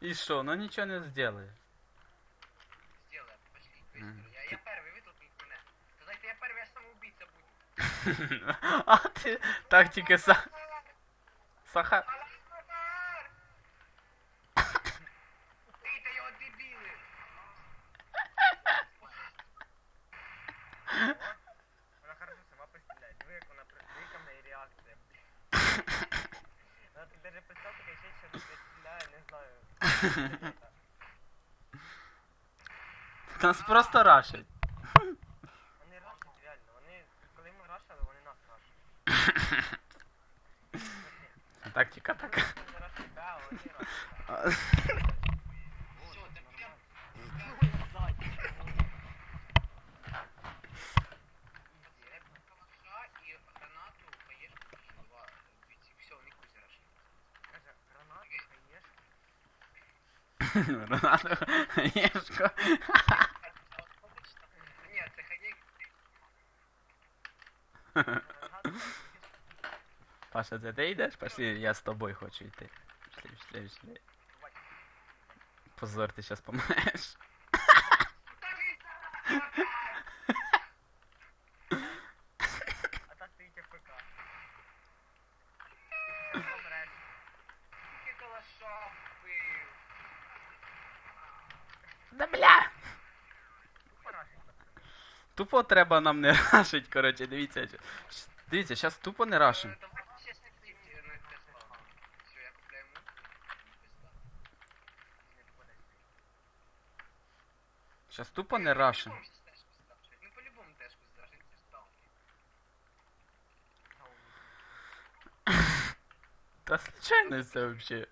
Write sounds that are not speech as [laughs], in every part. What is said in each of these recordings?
І що, ну нічого не зробиш. Сделаем, пошли. Мгм. быстро. Я, я первый, ви тут мене. Та дайте я первый, я ж самоубийця буду. [laughs] А ти так тільки са... Саха... Нас просто рашать. Вони рашать реально. Вони, коли ми рашали, вони нас рашать. [laughs] Тактика така. Вони не рашать, да, а вони рашать. А, Все, так я... Я калаша і гранату, хаєшку, два бійці. Все, не кузі рашить. Каже, гранати, хаєшки. Рональдо, Єшко. Ні, це хаєк. Гранати, [laughs] Паша, це ти йдеш? Пошли, я з тобою хочу йти. Пішли, пішли, пішли. Позор, ти зараз помреш. А та стоїть АФК. Ти зараз помреш. Тільки калаша вбив. Да бля! Тупо рашить, пацани. Треба нам не рашить, коротше, дивіться. Дивіться, зараз тупо не рашим. Зараз тупо не рашим. Ну по-любому це ж сталки. Та случайно це вообще.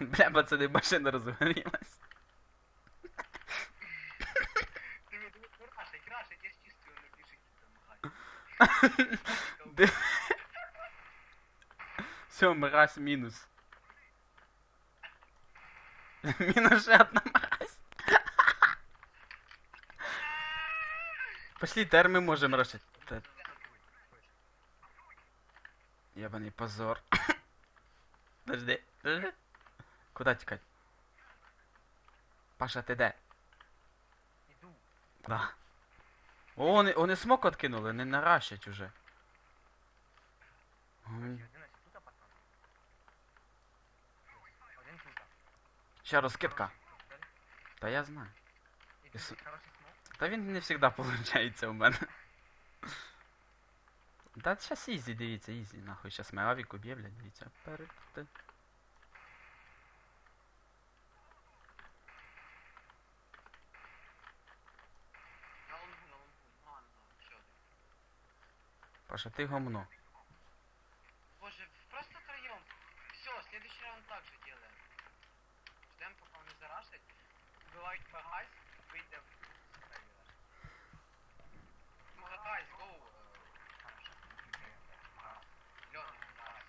Бля, пацани, машина розгорілась. Диви, диви, ну рашить, рашить, я ж чувствую, воно біжить допомагає. Де- Все, мразь мінус. Мінус ще одна мразь. Пошли, тепер ми можемо рашити. Та- позор. Подожди, подожди. Куда тікать? Паша, ти де? Іду. Да. О, вони, вони смок откинули, не наращать уже. Ой. Ще розкидка. Та я знаю. Смок. Та він не завжди виходить у мене. Та щас ізі, дивіться, ізі, нахуй. Щас ми авік дивіться. На лонгу, на лонгу, ну ладно, ще один. Паша, ти гомно. Боже, просто троем. Все, следующий раунд так же делаем. Ждем, пока он не зарашит. Убивають пегась, вийде в сервер. Магагайс, гоу. Магагайс.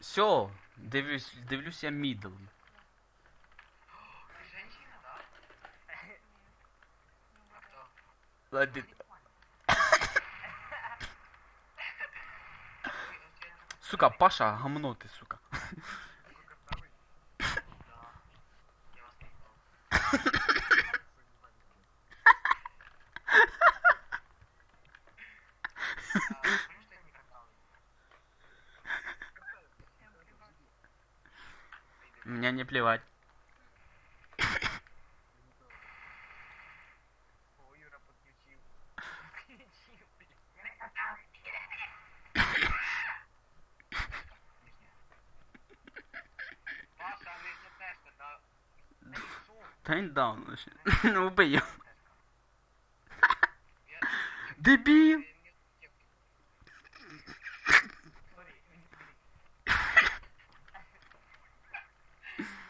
Все, дивлюсь, дивлюсь я мідл. [gasps] Ты женщина, да? А кто? Ладно. Сука, Паша, гомно ти, сука. Да. Я вас наебал. А, потому что я не катал. Мне не плевать. О, Юра підключив. Підключив, блядь. Паша, а нижня тежка, да? Ей, шо? Та він даун лише. Ну убий його. Я... [laughs] Дебіл! я- я- Сорі, він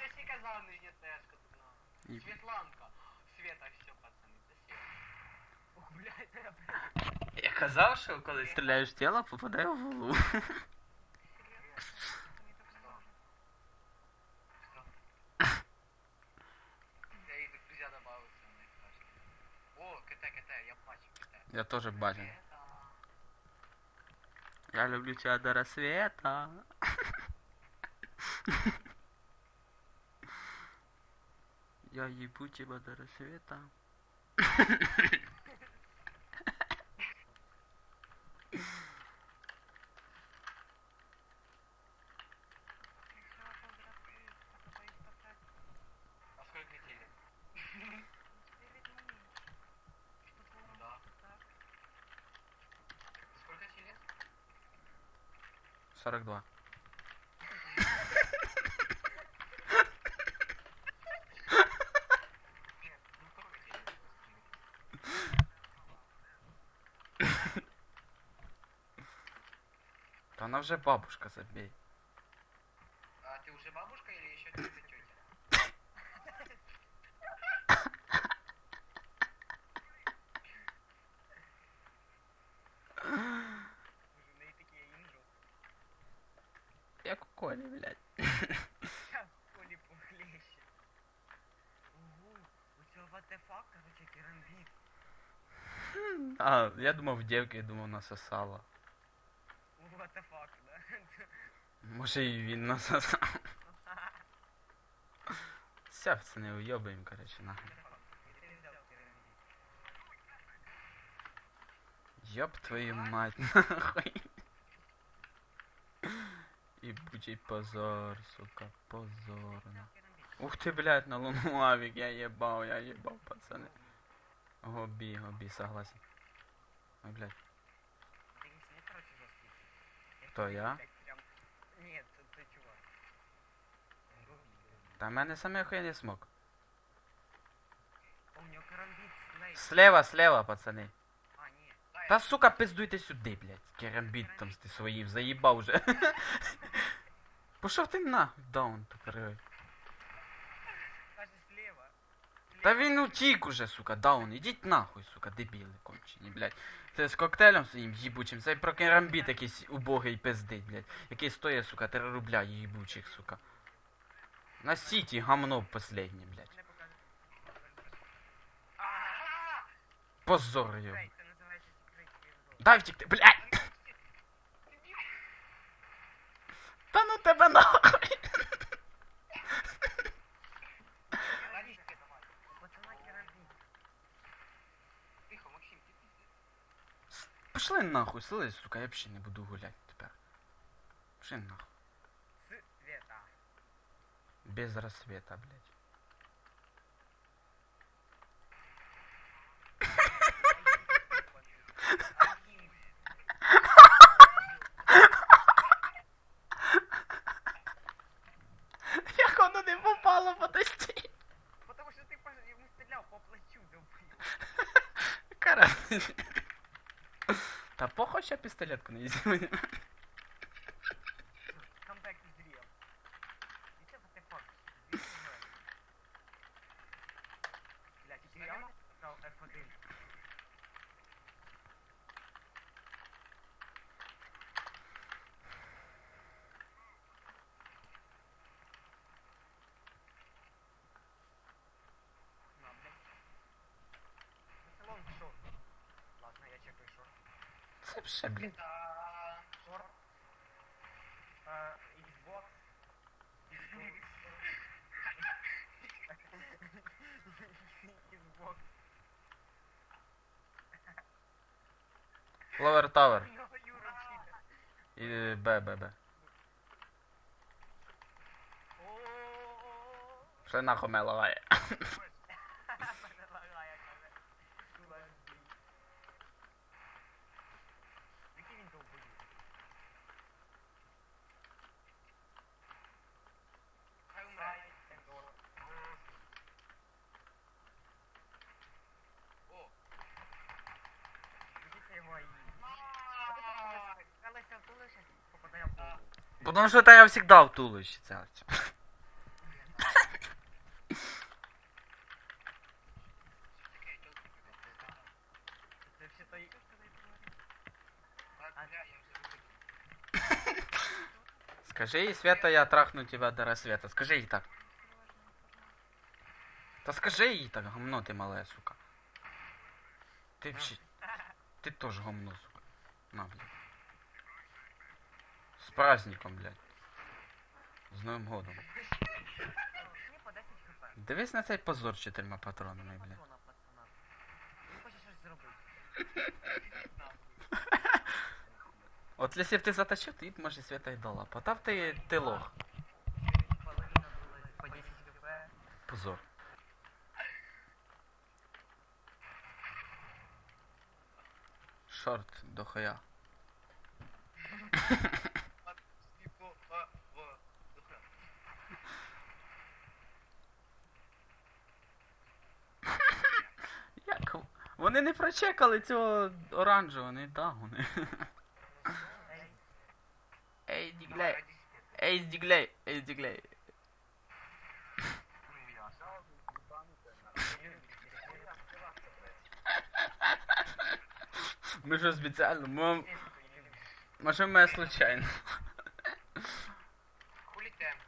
Я ще казав нижня тежка, тут на. І- Світланка. Света, все, пацани, це свет. Ох, блядь, я, блядь. Я казав, що коли стріляєш в тіло, попадає в голову. Я бачу КТ. Я теж бачу. Я люблю тебя до рассвета. [laughs] Я ебу тебя до рассвета. [laughs] 42. Нет, ну сколько тебе лет? Да она уже бабушка, забей. А ты уже бабушка или еще только тетя? Уже в неї такі інжу. Як у Колі, блядь. Щас колі похлеще. Ого, у цього керамбіт. А, я думав, девки, я думав, насосала. У ВТФ, да? Може і він насосав. Все, пацани, уйобаємо, короче, нахуй. Ёб твою мать, нахуй. Ебучий позор, сука, позорно. Керамбіт. Ух ты, блядь, на луну [laughs] авик, я ебал, я ебал, пацаны. Гоби, гоби, согласен. Ой, блядь, Ти не смій, короче, жорсткий. Хто, я? Так прям... Ні, це, це чувак. та в мене саме хуй не смог. У нього керамбіт слей. Слева, слева, пацаны. Та сука, пиздуйте сюди, блядь. Керамбіт там ти своїв, заїбав вже. [laughs] Пошов ти нахуй, даун тупорой. Та він утік уже, сука, даун, ідіть нахуй, сука, дебіли кончені, блядь. Це з коктейлем своїм їбучим, це про керамбіт якийсь убогий пиздить, блядь. Який стоїть, сука, 3 рубля їбучих, сука. На сіті гамно последнє, блядь. Позор його. У пацана керамбіт. Тихо, Максим, ти пиздец. Пішли нахуй, слизь, сука, я взагалі не буду гуляти тепер. Пішли нахуй. Света. Без рассвета, блядь. Як воно не попало, подожди. Потому що ти пож- йому стріляв по плечу, довбою. Карась. Та похуй, на [laughs] пістолетку не візьму. Камбек із ріл. І це ВТФ. Блять, і ти реально сказав F1. На, блядь. Це лонг шорт. Ладно, я чекаю шорт. Е, Xbox. Xbox. Ловер Тавер. І Б, Б, Б. Що нахуй мене лагає? Мене лагає, каже. Кулак збій. Який він довбоюз? Хай умре. Ендоро. О. Дивіться його АІ. Але це коли щось попадає в голову. Потому що та я завжди в туловищі це. Таке, чолки прикол. Це все той... Так, бля, я вже забув. Скажи їй, Света, я трахну тебя до рассвета. Скажи їй так. Та скажи їй так, гомно ти мале, сука. Ти вообще... Ти теж гомно, сука. На, блядь. Праздником, блядь. З Новим годом. Мені по 10 хп. Дивись на цей позор з чотирма патронами, блядь. От якщо б ти затащив, ти б може свята й дала. Потав ти, ти лох. По 10 хп. Позор. Шорт до хуя. Типу, а, в, духа. Як? Вони не прочекали цього оранжевого, вони дагони. Ей, Ей, діглей. Ей, діглей. Ей, діглей. Ми що спеціально? Ми, не може ми случайно. Хулі темп.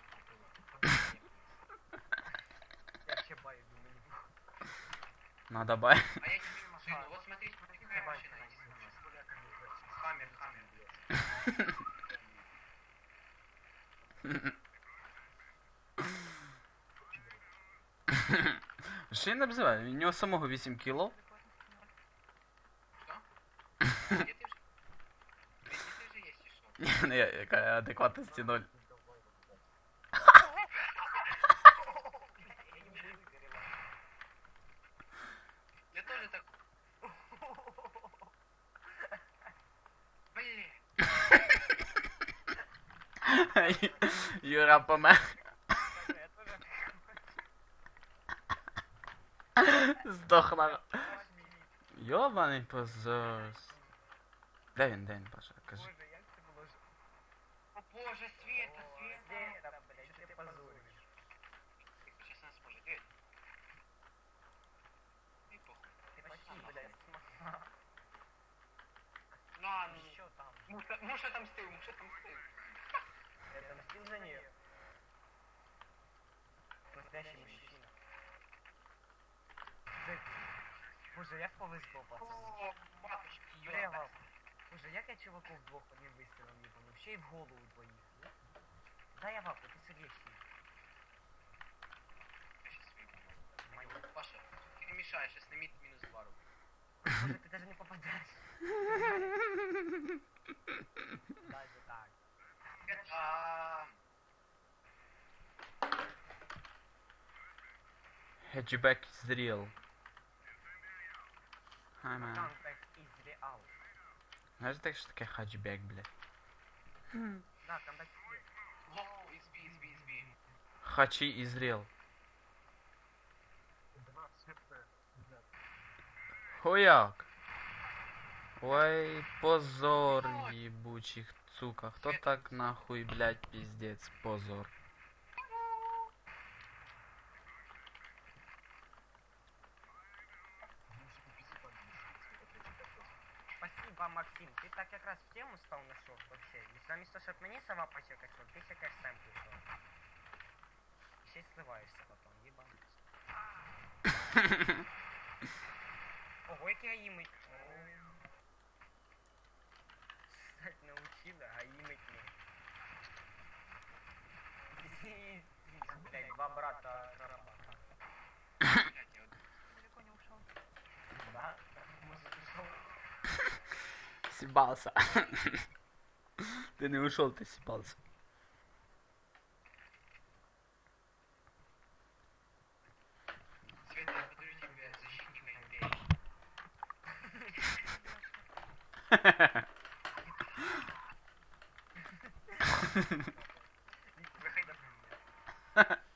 Я ще баю, думаю. Надо бай. А я машину. Вот смотри, смотри, какая машина есть. Хаммер, [laughs] хаммер. Що він обзиває? У нього самого 8 кіло. [laughs] И что? Яка адекватності ноль. Я тоже так... Блин. Юра помер. Здох на... Йобаний позор. Де він, де він, Паша? Кажи. Боже, як це було ж... О боже, Света, Света. Света, блядь, що ти позориш? Сейчас она сможет. Эй. И похуй. Ти почти, блядь, смахна. На, ну, Що там? Муша, муша там стыл, муша там стыл. Я мстил за нее. Настоящий мужчина. Це- Боже, як повезло, пацан. О, матушки, Брева. ёбать. Боже, як я чуваков двох одним вистрілом їбанув. Ще й в голову двоїх. Дай я вапу, ти сильніший. Я щас выйду. Моя. Паша, ты не мешаешь, сейчас на мид минус два рубля. Боже, ти даже не попадаєш. [laughs] Даже так. А, Hatchback is real. Hi, man. Is real. Знаєш, так що таке хатчбек, блядь? Да, comeback is real. О, избі, избі, избі. Хачі is real. Хуяк. Ой, позор, ебучих сука. Кто так нахуй, блядь, пиздец, позор. Спасибо, Максим. Ти так якраз в тему став на шок вообще. І замість того, щоб мені сова почекати шок, ти чекаєш сам пішов. І ще й сливаєшся потім, їбанець. [laughs] Ого, який гаїмить. Стать научила, гаїмить не. Блять, два брата карабата. Блядь, я вот далеко не ушел. Да? Може пішов? Съебался. [laughs] Ты не ушел, ты съебался. Света, я подарю Защитника империи.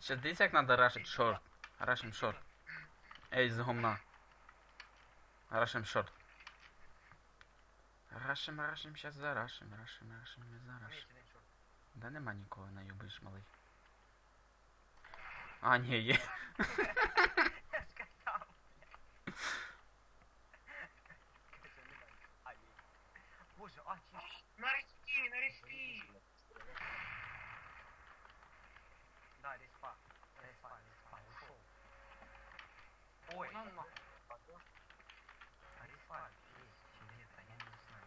Сейчас дивіться, як надо рашить шорт. Рашим шорт. Ей, з гомна. Рашим шорт. Рашим, рашим, сейчас зарашим, рашим, рашим, ми зарашим. Да нема нікого, наїбиш, малий. А, ні, є. боже, а ті. На річці! Да, респа. Респа, респа, ушел. Ой, ну, ну. на. Респа есть, чи нет, а я не знаю.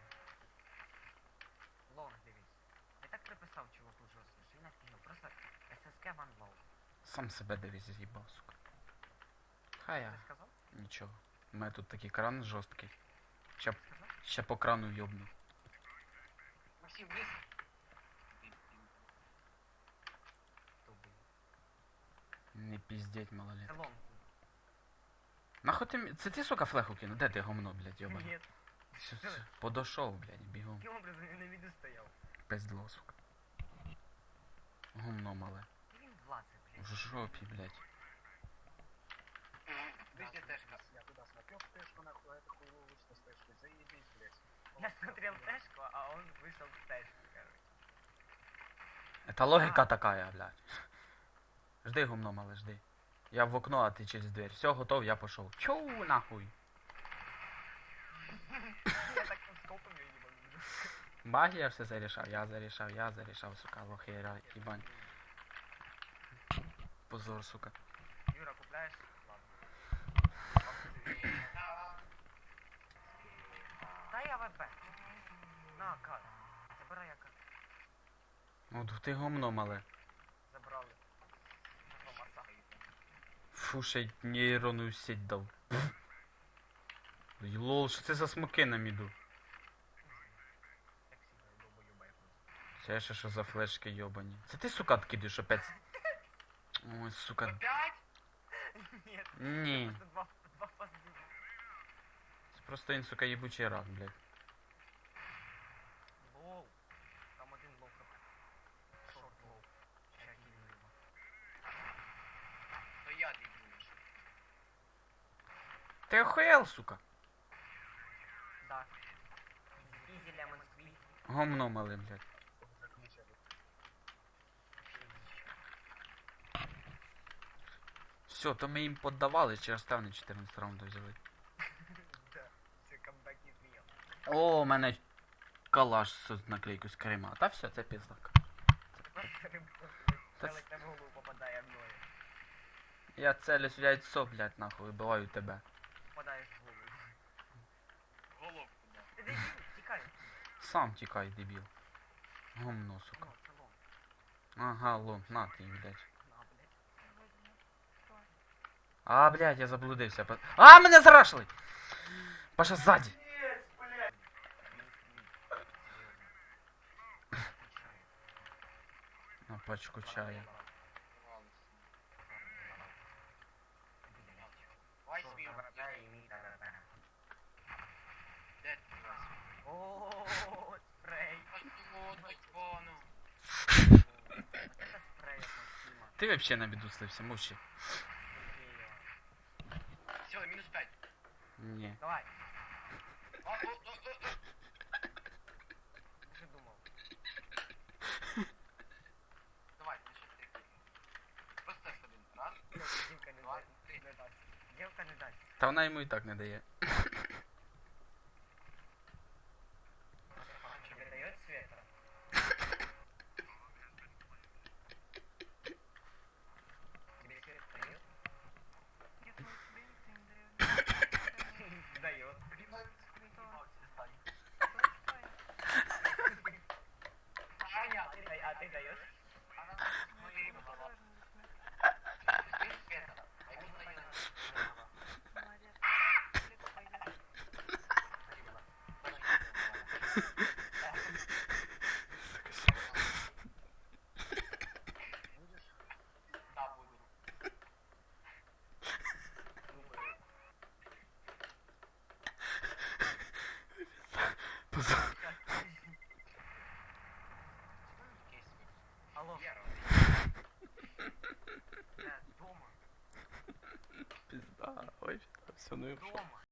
Лонг, дивись. Я так приписав чуваку жорстко, що я не впізнав. Просто ССК ван лоу. Сам себе дивись, з'їбав, сука. Хай я. Ти сказав? Нічого. У мене тут такий кран жорсткий. Ще, ще по крану йобну. Максим, вниз. Не піздеть, малолет. Це. Нахуй ти... м- Це ти, сука, флеху кинув? Де ти гомно, блядь, йобане? Ні. Все, все. Подошов, блядь, бігом. Яким образом він на віду стояв? Пиздло, сука. Гумно мале. Він влазив, блядь. В жопі, блядь. Я туда смотрел в тэшку, нахуй, Я смотрел Тэшку, а он вышел с Тэшки, короче. Это логика такая, блядь. Жди, гумно мале, жди. Я в окно, а ти через дверь. Все, готов, я пошов. Чоу, нахуй. Я так там скопом ее не могу. Магія все зарішав, я зарішав, я зарішав, сука, лохера, їбань. Позор, сука. Юра, купляешь? Ладно. Дай я ВП. На, кар. Забирай я кар. Ну, ти гумно мале. Забрали. Фу, ще й нейронну сеть дав. Лол, що це за смоки на міду? Як сіга, долбоюба. Це ще що за флешки йобані. Це ти, сука, кидаєш опять? [laughs] Ой, сука. Опять? Ні, Ні. просто два, два пази. Це просто він, сука, їбучий рак, блядь. Лоу. Там один лоу. Шорт лоу. Ща кину його. То я дебілиш. Ти охуєл, сука. Да. Easy lemon squeeze. Гомно мале, блядь. Все, то ми їм поддавали, через вони 14 раунду взяли. Да. Це камбек із мієм. О, у мене калаш з наклейкою з Крима. Та все, це піздак. Та голову попадає мною. Я целюсь в яйцо, блядь, нахуй, вибиваю тебе. Попадаєш в голову. Дебіл, тікай. Сам тікай, дебіл. Гомно, сука. Ну, це лом. Ага, лом, на ти, блядь. На, блядь. А, блядь, я заблудився. Па- А, мене зарашили! Паша ззаді. На пачку чая. Вась мій. Де ти Вась? О, спрей. О, дочбону. Это спрей от Максима. Ти вообще на біду слився, мовчи. Сергеева. Все, мінус 5. Ні. Давай, [laughs] О, о, о, о, о. вже думав. Давай, ну що ти? Просто один. Раз. Дівка не Два, дасть. три. Не дасть. Дівка не дасть. Та вона йому і так не дає. Тебе дает света? Тебе свет дает? Дает. Аня, А ты дай- А ты даешь? моєї голова. Ти света. А йому дає. Да, буду. Кейс. Алло. Вера. Да,